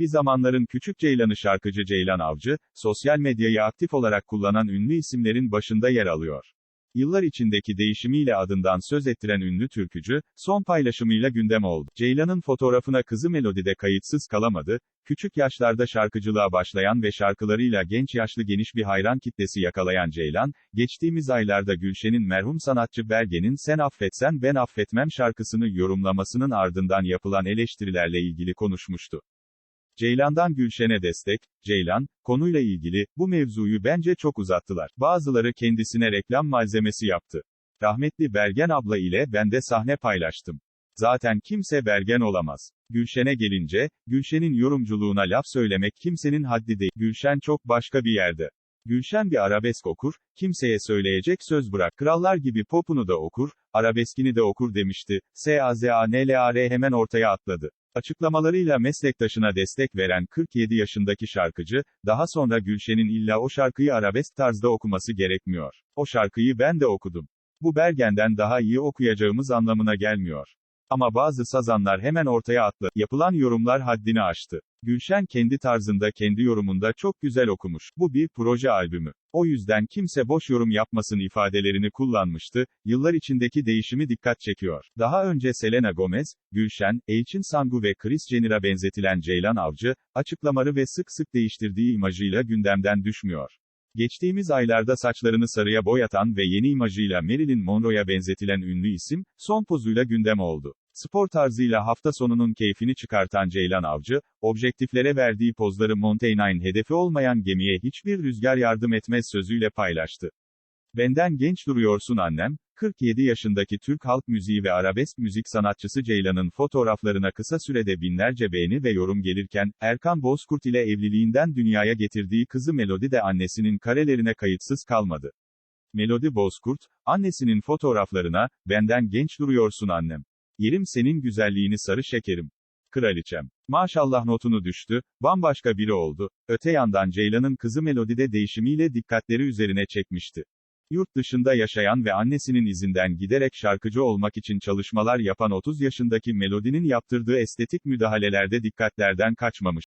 Bir zamanların küçük Ceylan'ı şarkıcı Ceylan Avcı, sosyal medyayı aktif olarak kullanan ünlü isimlerin başında yer alıyor. Yıllar içindeki değişimiyle adından söz ettiren ünlü türkücü, son paylaşımıyla gündem oldu. Ceylan'ın fotoğrafına kızı Melodi'de kayıtsız kalamadı, küçük yaşlarda şarkıcılığa başlayan ve şarkılarıyla genç yaşlı geniş bir hayran kitlesi yakalayan Ceylan, geçtiğimiz aylarda Gülşen'in merhum sanatçı Bergen'in Sen Affetsen Ben Affetmem şarkısını yorumlamasının ardından yapılan eleştirilerle ilgili konuşmuştu. Ceylan'dan Gülşen'e destek, Ceylan, konuyla ilgili, bu mevzuyu bence çok uzattılar. Bazıları kendisine reklam malzemesi yaptı. Rahmetli Bergen abla ile ben de sahne paylaştım. Zaten kimse Bergen olamaz. Gülşen'e gelince, Gülşen'in yorumculuğuna laf söylemek kimsenin haddi değil. Gülşen çok başka bir yerde. Gülşen bir arabesk okur, kimseye söyleyecek söz bırak. Krallar gibi popunu da okur, arabeskini de okur demişti. S-A-Z-A-N-L-A-R hemen ortaya atladı. Açıklamalarıyla meslektaşına destek veren 47 yaşındaki şarkıcı, daha sonra Gülşen'in illa o şarkıyı arabesk tarzda okuması gerekmiyor. O şarkıyı ben de okudum. Bu Bergen'den daha iyi okuyacağımız anlamına gelmiyor. Ama bazı sazanlar hemen ortaya atlı. Yapılan yorumlar haddini aştı. Gülşen kendi tarzında kendi yorumunda çok güzel okumuş. Bu bir proje albümü. O yüzden kimse boş yorum yapmasın ifadelerini kullanmıştı. Yıllar içindeki değişimi dikkat çekiyor. Daha önce Selena Gomez, Gülşen, Elçin Sangu ve Kris Jenner'a benzetilen Ceylan Avcı, açıklamaları ve sık sık değiştirdiği imajıyla gündemden düşmüyor. Geçtiğimiz aylarda saçlarını sarıya boyatan ve yeni imajıyla Marilyn Monroe'ya benzetilen ünlü isim, son pozuyla gündem oldu. Spor tarzıyla hafta sonunun keyfini çıkartan Ceylan Avcı, objektiflere verdiği pozları Mountain hedefi olmayan gemiye hiçbir rüzgar yardım etmez sözüyle paylaştı. Benden genç duruyorsun annem, 47 yaşındaki Türk halk müziği ve arabesk müzik sanatçısı Ceylan'ın fotoğraflarına kısa sürede binlerce beğeni ve yorum gelirken, Erkan Bozkurt ile evliliğinden dünyaya getirdiği kızı Melodi de annesinin karelerine kayıtsız kalmadı. Melodi Bozkurt, annesinin fotoğraflarına, benden genç duruyorsun annem. Yerim senin güzelliğini sarı şekerim. Kraliçem. Maşallah notunu düştü, bambaşka biri oldu. Öte yandan Ceylan'ın kızı Melodi'de değişimiyle dikkatleri üzerine çekmişti. Yurt dışında yaşayan ve annesinin izinden giderek şarkıcı olmak için çalışmalar yapan 30 yaşındaki Melodi'nin yaptırdığı estetik müdahalelerde dikkatlerden kaçmamış.